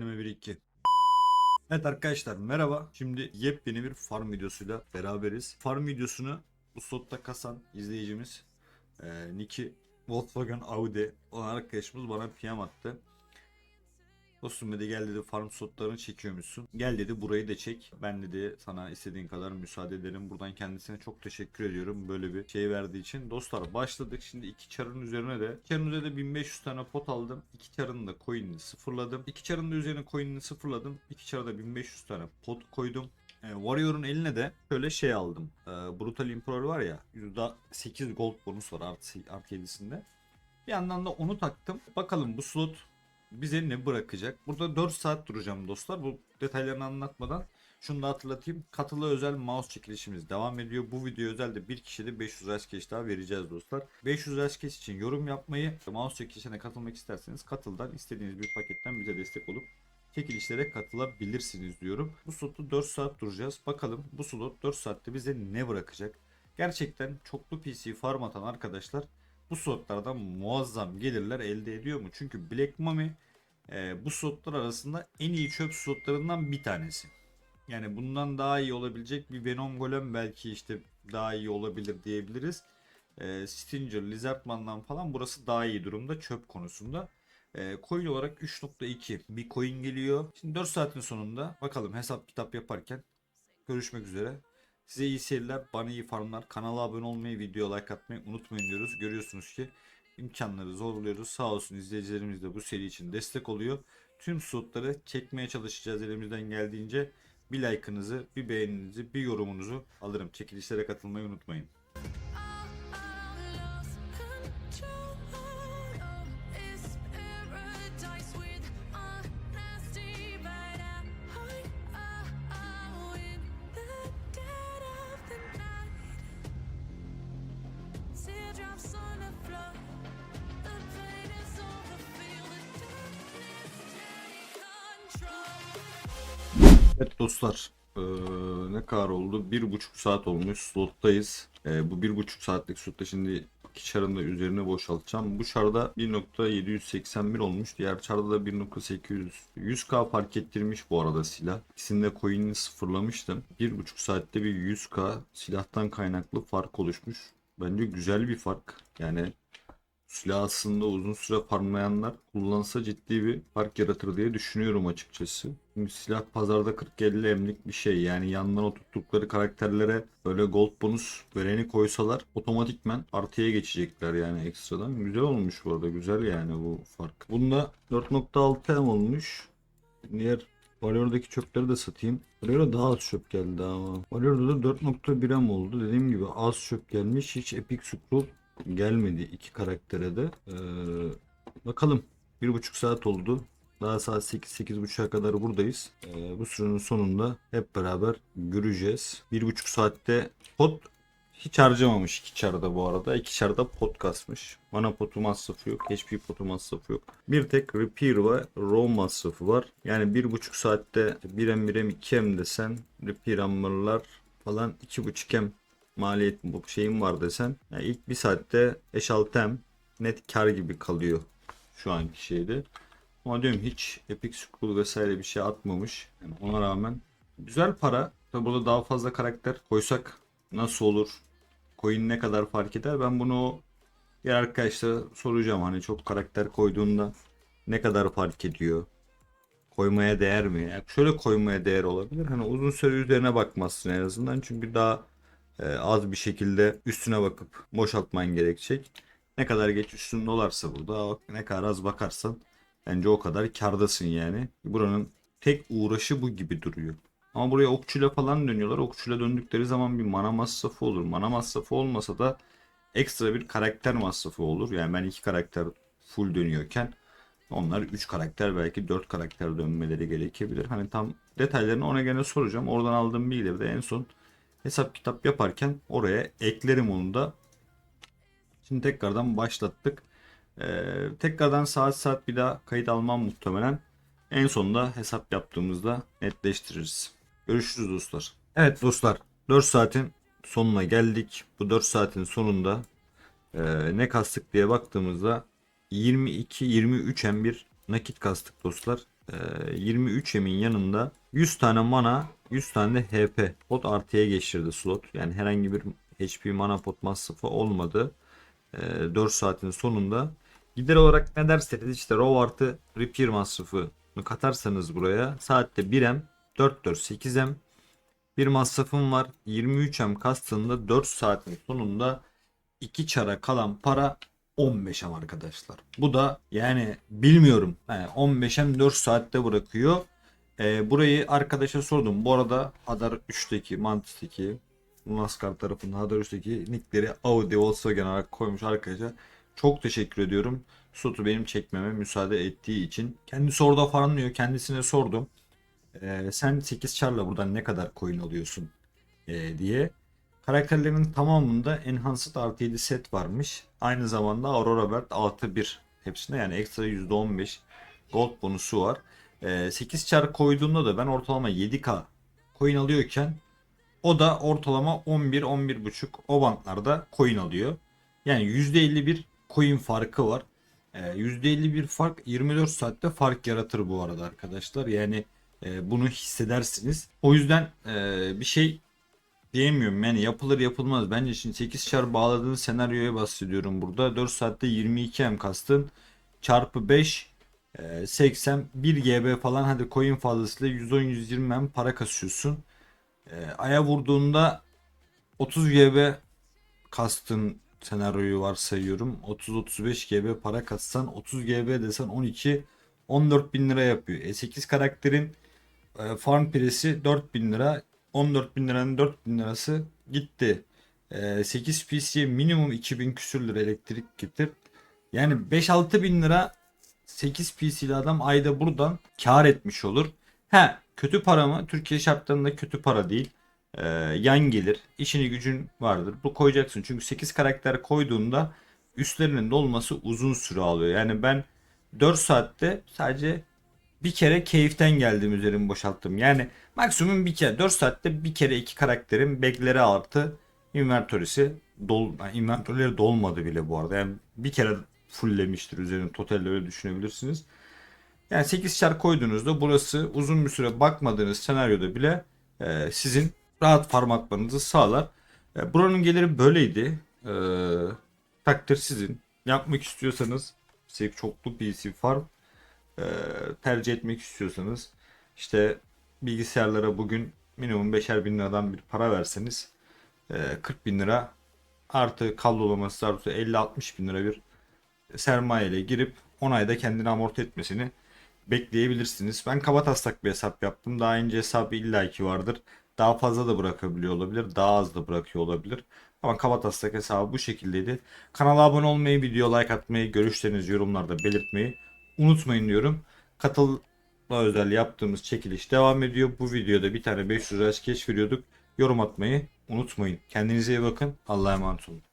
Deneme 1-2. Evet arkadaşlar merhaba. Şimdi yepyeni bir farm videosuyla beraberiz. Farm videosunu bu slotta kasan izleyicimiz e, Niki Volkswagen Audi olan arkadaşımız bana PM attı. Dostum dedi gel dedi farm slotlarını çekiyormuşsun. Gel dedi burayı da çek. Ben dedi sana istediğin kadar müsaade ederim. Buradan kendisine çok teşekkür ediyorum böyle bir şey verdiği için. Dostlar başladık. Şimdi iki çarın üzerine de. Çarın üzerinde 1500 tane pot aldım. İki çarın da coin'ini sıfırladım. İki çarın da üzerine coin'ini sıfırladım. İki çara da 1500 tane pot koydum. E, Warrior'un eline de şöyle şey aldım. E, Brutal Emperor var ya %8 gold bonus var artı, artı 7'sinde. Bir yandan da onu taktım. Bakalım bu slot bize ne bırakacak? Burada 4 saat duracağım dostlar. Bu detaylarını anlatmadan şunu da hatırlatayım. Katılı özel mouse çekilişimiz devam ediyor. Bu video özelde bir kişiye de 500 rush cash daha vereceğiz dostlar. 500 rush cash için yorum yapmayı, mouse çekilişine katılmak isterseniz katıldan istediğiniz bir paketten bize destek olup çekilişlere katılabilirsiniz diyorum. Bu slotta 4 saat duracağız. Bakalım bu slot 4 saatte bize ne bırakacak? Gerçekten çoklu PC farm atan arkadaşlar bu slotlardan muazzam gelirler elde ediyor mu? Çünkü Black Mummy e, bu slotlar arasında en iyi çöp slotlarından bir tanesi. Yani bundan daha iyi olabilecek bir Venom Golem belki işte daha iyi olabilir diyebiliriz. E, Stinger, Lizardman'dan falan burası daha iyi durumda çöp konusunda. E, coin olarak 3.2 bir coin geliyor. Şimdi 4 saatin sonunda bakalım hesap kitap yaparken görüşmek üzere. Size iyi seyirler, bana iyi farmlar. Kanala abone olmayı, video like atmayı unutmayın diyoruz. Görüyorsunuz ki imkanları zorluyoruz. Sağ olsun izleyicilerimiz de bu seri için destek oluyor. Tüm slotları çekmeye çalışacağız elimizden geldiğince. Bir like'ınızı, bir beğeninizi, bir yorumunuzu alırım. Çekilişlere katılmayı unutmayın. Evet dostlar eee, ne kadar oldu? Bir buçuk saat olmuş slottayız. Eee, bu bir buçuk saatlik slotta şimdi iki çarın da üzerine boşaltacağım. Bu çarda 1.781 olmuş. Diğer çarda da 1.800. 100k fark ettirmiş bu arada silah. İkisinde coin'ini sıfırlamıştım. Bir buçuk saatte bir 100k silahtan kaynaklı fark oluşmuş. Bence güzel bir fark. Yani silah aslında uzun süre farmlayanlar kullansa ciddi bir fark yaratır diye düşünüyorum açıkçası. Şimdi silah pazarda 40-50 emlik bir şey. Yani yandan oturttukları karakterlere böyle gold bonus vereni koysalar otomatikmen artıya geçecekler yani ekstradan. Güzel olmuş bu arada. Güzel yani bu fark. Bunda 4.6 M olmuş. Diğer Warrior'daki çöpleri de satayım. Warrior'a daha az çöp geldi ama. Warrior'da da 4.1 M oldu. Dediğim gibi az çöp gelmiş. Hiç Epic Scroll gelmedi iki karaktere de. Ee, bakalım. Bir buçuk saat oldu. Daha saat 8-8.30'a kadar buradayız. Ee, bu sürenin sonunda hep beraber göreceğiz. Bir buçuk saatte pot hiç harcamamış iki çarda bu arada. İki çarda pot kasmış. Mana potu masrafı yok. HP potu masrafı yok. Bir tek repair ve roam masrafı var. Yani bir buçuk saatte 1M 1M 2M desen repair hammerlar falan 2.5M maliyet bu şeyim var desen. Yani ilk bir saatte 5-6M net kar gibi kalıyor şu anki şeyde. Ama diyorum hiç Epic Scroll vesaire bir şey atmamış. Yani ona rağmen güzel para. Tabi burada daha fazla karakter koysak nasıl olur? Coin ne kadar fark eder? Ben bunu diğer arkadaşlara soracağım. Hani çok karakter koyduğunda ne kadar fark ediyor? Koymaya değer mi? Yani şöyle koymaya değer olabilir. Hani uzun süre üzerine bakmazsın en azından. Çünkü daha az bir şekilde üstüne bakıp boşaltman gerekecek. Ne kadar geç üstünde dolarsa burada ne kadar az bakarsan bence o kadar kardasın yani. Buranın tek uğraşı bu gibi duruyor. Ama buraya okçuyla falan dönüyorlar. Okçuyla döndükleri zaman bir mana masrafı olur. Mana masrafı olmasa da ekstra bir karakter masrafı olur. Yani ben iki karakter full dönüyorken onlar 3 karakter belki 4 karakter dönmeleri gerekebilir. Hani tam detaylarını ona gene soracağım. Oradan aldığım bilgileri de en son hesap kitap yaparken oraya eklerim onu da. Şimdi tekrardan başlattık. Ee, tekrardan saat saat bir daha kayıt almam muhtemelen. En sonunda hesap yaptığımızda netleştiririz. Görüşürüz dostlar. Evet dostlar 4 saatin sonuna geldik. Bu 4 saatin sonunda e, ne kastık diye baktığımızda 22-23 M bir nakit kastık dostlar. Ee, 23 emin yanında 100 tane mana 100 tane de HP pot artıya geçirdi slot. Yani herhangi bir HP mana pot masrafı olmadı. Ee, 4 saatin sonunda. Gider olarak ne derseniz işte row artı repair masrafını katarsanız buraya saatte 1M 4 4 8M bir masrafım var. 23M kastığında 4 saatin sonunda 2 çara kalan para 15'em arkadaşlar. Bu da yani bilmiyorum. Yani 15'em 4 saatte bırakıyor. Ee, burayı arkadaşa sordum. Bu arada Hadar 3'teki, Mantis'teki, NASCAR tarafında Hadar 3'teki nickleri Audi, Volkswagen olarak koymuş arkadaşa. Çok teşekkür ediyorum. Sotu benim çekmeme müsaade ettiği için. Kendisi orada falan diyor. Kendisine sordum. Ee, sen 8 çarla buradan ne kadar coin alıyorsun ee, diye. Karakterlerin tamamında Enhanced artı 7 set varmış. Aynı zamanda Aurora Bird artı 1 hepsinde yani ekstra %15 gold bonusu var. Ee, 8 çar koyduğunda da ben ortalama 7k coin alıyorken o da ortalama 11-11.5 o banklarda coin alıyor. Yani %50 bir coin farkı var. Ee, %51 fark 24 saatte fark yaratır bu arada arkadaşlar. Yani e, bunu hissedersiniz. O yüzden e, bir şey diyemiyorum. Yani yapılır yapılmaz. Bence şimdi 8 çar bağladığın senaryoya bahsediyorum burada. 4 saatte 22 M kastın. Çarpı 5 e, 80 1 GB falan hadi coin fazlasıyla 110-120 M para kasıyorsun. E, aya vurduğunda 30 GB kastın senaryoyu varsayıyorum. 30-35 GB para kassan 30 GB desen 12 14 bin lira yapıyor. E 8 karakterin e, farm piresi 4 bin lira. 14 bin liranın 4 bin lirası gitti. E, 8 PC minimum 2000 küsür lira elektrik getir. Yani 5-6 bin lira 8 PC'li adam ayda buradan kar etmiş olur. He kötü para mı? Türkiye şartlarında kötü para değil. Ee, yan gelir. işini gücün vardır. Bu koyacaksın. Çünkü 8 karakter koyduğunda üstlerinin dolması uzun süre alıyor. Yani ben 4 saatte sadece bir kere keyiften geldim üzerimi boşalttım. Yani maksimum bir kere 4 saatte bir kere iki karakterin bekleri artı inventörisi dol yani inventörleri dolmadı bile bu arada. Yani bir kere fulllemiştir üzerini totalde öyle düşünebilirsiniz. Yani 8 çar koyduğunuzda burası uzun bir süre bakmadığınız senaryoda bile e, sizin rahat farm sağlar. E, buranın geliri böyleydi. E, takdir sizin. Yapmak istiyorsanız size çoklu PC farm e, tercih etmek istiyorsanız işte bilgisayarlara bugün minimum 5'er bin liradan bir para verseniz e, 40 bin lira artı kablolaması artı 50-60 bin lira bir sermaye ile girip 10 ayda kendini amorti etmesini bekleyebilirsiniz. Ben kaba taslak bir hesap yaptım. Daha ince hesabı illaki vardır. Daha fazla da bırakabiliyor olabilir. Daha az da bırakıyor olabilir. Ama kaba taslak hesabı bu şekildeydi. Kanala abone olmayı, video like atmayı, görüşlerinizi yorumlarda belirtmeyi unutmayın diyorum. Katıla özel yaptığımız çekiliş devam ediyor. Bu videoda bir tane 500 lira keşfediyorduk. Yorum atmayı unutmayın. Kendinize iyi bakın. Allah'a emanet olun.